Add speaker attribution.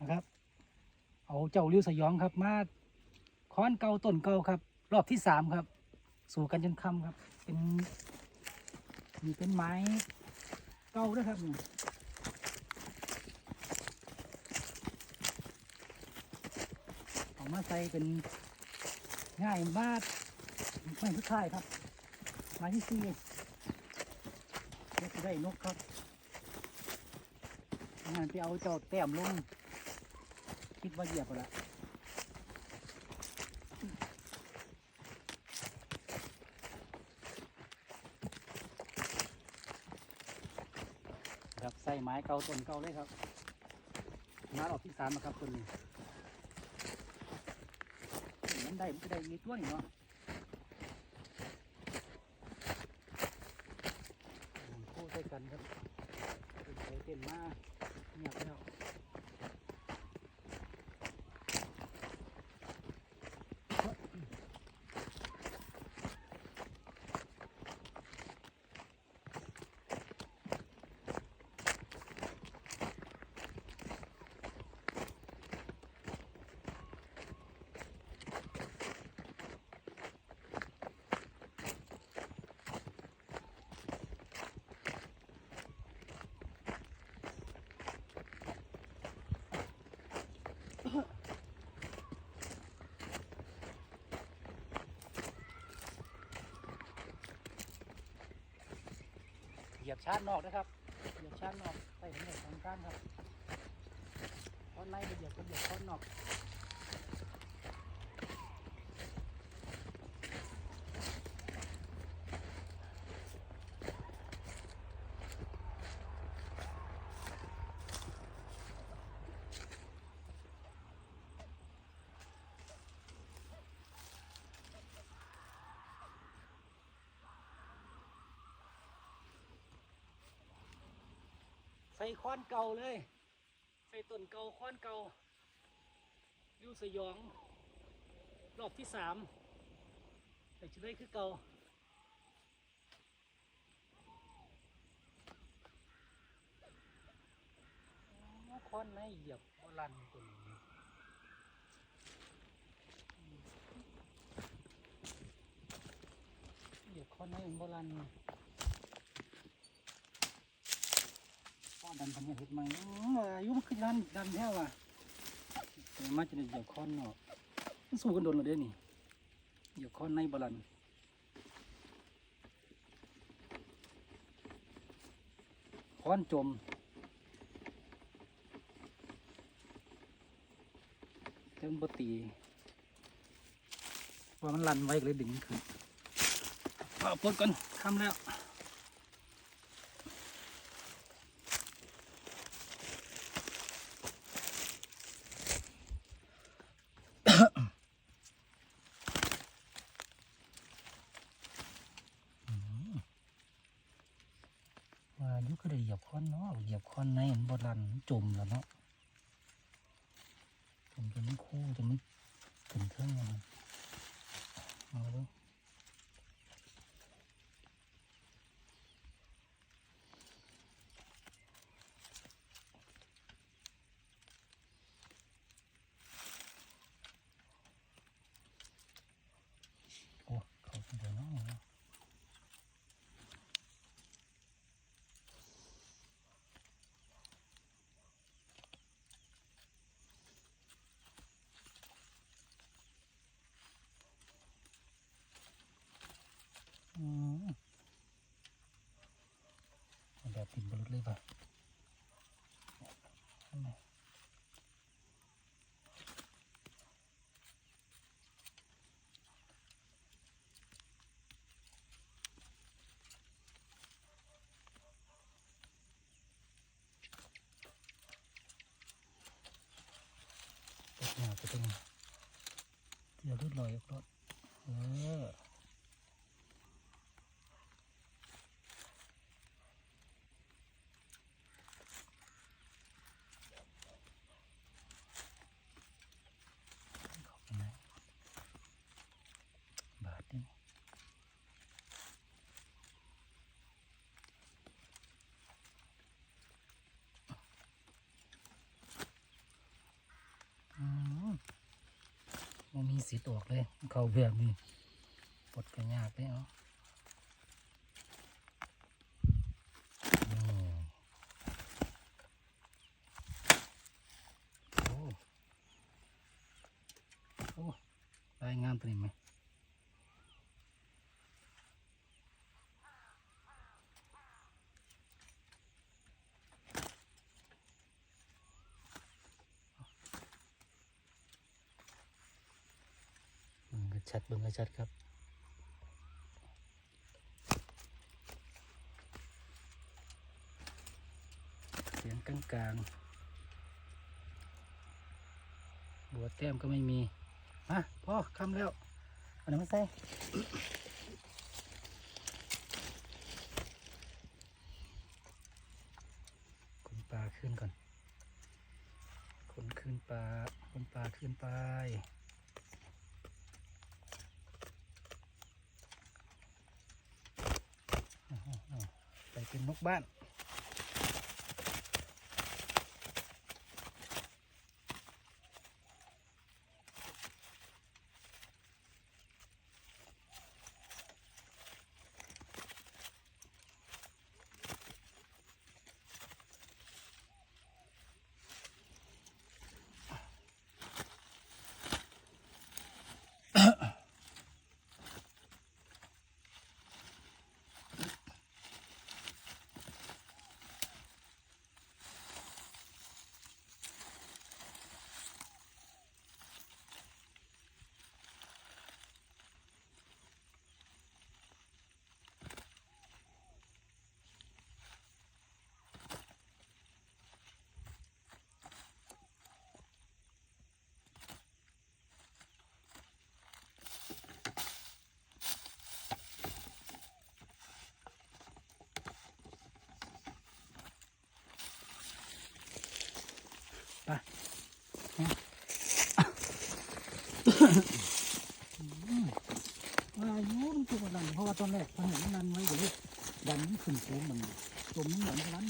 Speaker 1: นะครับ เอาเจ้าริ้วสยองครับมาค้อนเก่าต้นเก่าครับ รอบที่สามครับ สู่กันจนค่ำครับ เป็นนี่เป็นไม้เก่าด้วยครับนี่เอามาใส่เป็นง่ายมากไม่ทุกท่ายครับไม้ที่สี่เดี๋ยวจะได้นกครับงานไปเอาเจ้าแต้มลง คิดว่าเหยียบไปละครับใส่ไม้เกาต้นเกาเลยครับมาออกที่สามนะครับต้นนี้มันได้มันได้มีตัวนี่เนาะคู่ใส่กันครับเป็นไปเต้นมาเงียบแล้ว ยียบชาร์จนอกนะครับเหยียบชาร์จนอกใส่ทั้งหมดสองข้างครับค้อนในไปเหยียบก็เหยียบค้อนนอก ส่ค้อนเก่าเลย ใส่ต้นเก่าค้อนเก่าอยู่สยอง รอบที่สามแต่จะได้คือเก่าอ๋อค้อนในเหยียบบ่ลันตัวนี้อืมเหยียบค้อนในมันบ่ลันพ่ ดันทำให้เห็ดไหมอื้อายุมันขึ้นดันดันแท้ว่ะแต่มาจะได้เหยียบคอนเนาะมันสู้กันโดนเลยเด้นี่เหยียบคอนในบาลันค้อนจมเต็มบตีว่ามันลันไว้เลยดึงขึ้นเอาปดก่อนทำแล้ว ว่าอยุก็ได้เหยียบค้อนเนาะเหยียบค้อนในมันบรันมัน จมแล้วเนาะจมจนมันคู่จนมันถึงเครื่องแล้วเอาเลยโอ้เขาเดี๋ยวเนาะ อืม เปิดบรุษเลยป่ะตกหน้าจะเป็นเดี๋ยวรุดลอยออกรถเออ เข้าไปไหนบาทนี่ มันมีสีตวกเลย เขาแบบนี้ปลดกันยากเลยเนาะโอ้โอ้ได้งามตัวนี้ไหมเบิ่งกัน ชัดเบิ่งกันชัดครับเสียงกลางๆบัวแต้มก็ไม่มีมาพ่อคำแล้วอันนั้นมาใส่ขนปลาขึ้นก่อนขนขึ้นปลาขนปลาขึ้นไป เป็นนกบ้าน ว่าอายุมันตัวนั้นเพราะว่าตอนแรกมันเห็นมันนันไว้เดี๋ยวดันมันขึ้นสูงมันจมมันเหมือนร้านมัน